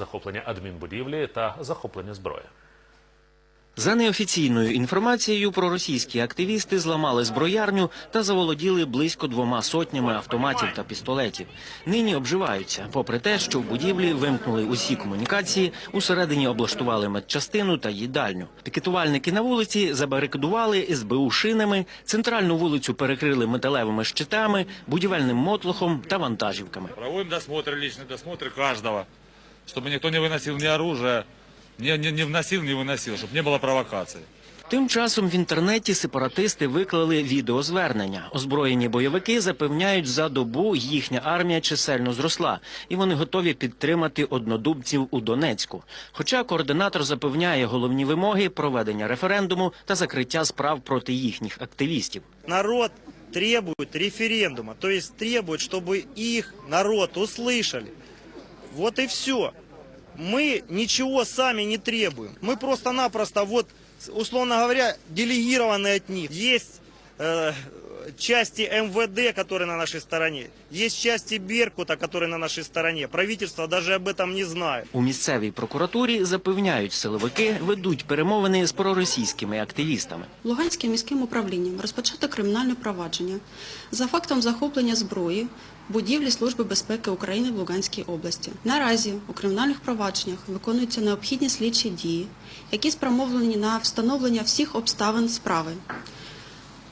захоплення адмінбудівлі та захоплення зброї. За неофіційною інформацією, проросійські активісти зламали зброярню та заволоділи близько двома сотнями автоматів та пістолетів. Нині обживаються, попри те, що в будівлі вимкнули усі комунікації, усередині облаштували медчастину та їдальню. Пікетувальники на вулиці забарикадували СБУ шинами, центральну вулицю перекрили металевими щитами, будівельним мотлохом та вантажівками. Проводим досмотр, личный досмотр каждого, чтобы никто не выносил ни оружия, не, не, не вносил, не выносил, чтобы не было провокаций. Тим часом в інтернеті сепаратисти виклали відеозвернення. Озброєні бойовики запевняють, за добу їхня армія чисельно зросла, і вони готові підтримати однодумців у Донецьку. Хоча координатор запевняє головні вимоги проведення референдуму та закриття справ проти їхніх активістів. народ требует референдума, то есть требует, чтобы их народ услышали. Вот и все. Мы ничего сами не требуем. Мы просто-напросто, вот, условно говоря, делегированы от них. Есть э, части МВД, которые на нашей стороне. Есть части Беркута, которые на нашей стороне. Правительство даже об этом не знает. У місцевій прокуратурі запевняють, силовики ведуть перемовини з проросійськими активістами. Луганським міським управлінням розпочато кримінальне провадження за фактом захоплення зброї будівлі Служби безпеки України в Луганській області. Наразі у кримінальних провадженнях виконуються необхідні слідчі дії, які спрямовані на встановлення всіх обставин справи,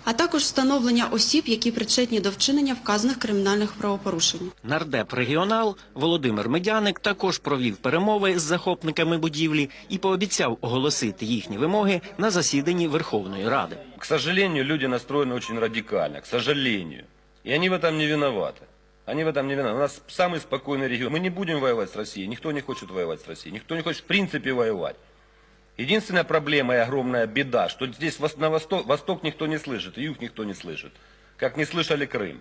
а також встановлення осіб, які причетні до вчинення вказаних кримінальних правопорушень. Нардеп регіонал Володимир Медяник також провів перемови з захопниками будівлі і пообіцяв оголосити їхні вимоги на засіданні Верховної Ради. К сожалению, люди настроены очень радикально, к сожалению. И они в этом не виноваты. Они в этом не виноваты. У нас самый спокойный регион. Мы не будем воевать с Россией. Никто не хочет воевать с Россией. Никто не хочет в принципе воевать. Единственная проблема и огромная беда, что здесь вос- на восток, восток никто не слышит, и юг никто не слышит. Как не слышали Крым.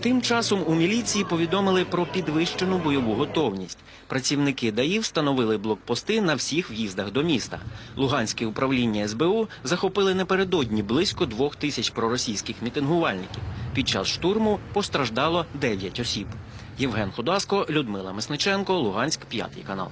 Тим часом у міліції повідомили про підвищену бойову готовність. Працівники ДАІ встановили блокпости на всіх в'їздах до міста. Луганське управління СБУ захопили напередодні близько двох тисяч проросійських мітингувальників. Під час штурму постраждало 9 осіб. Євген Ходаско, Людмила Мисниченко, Луганськ, п'ятий канал.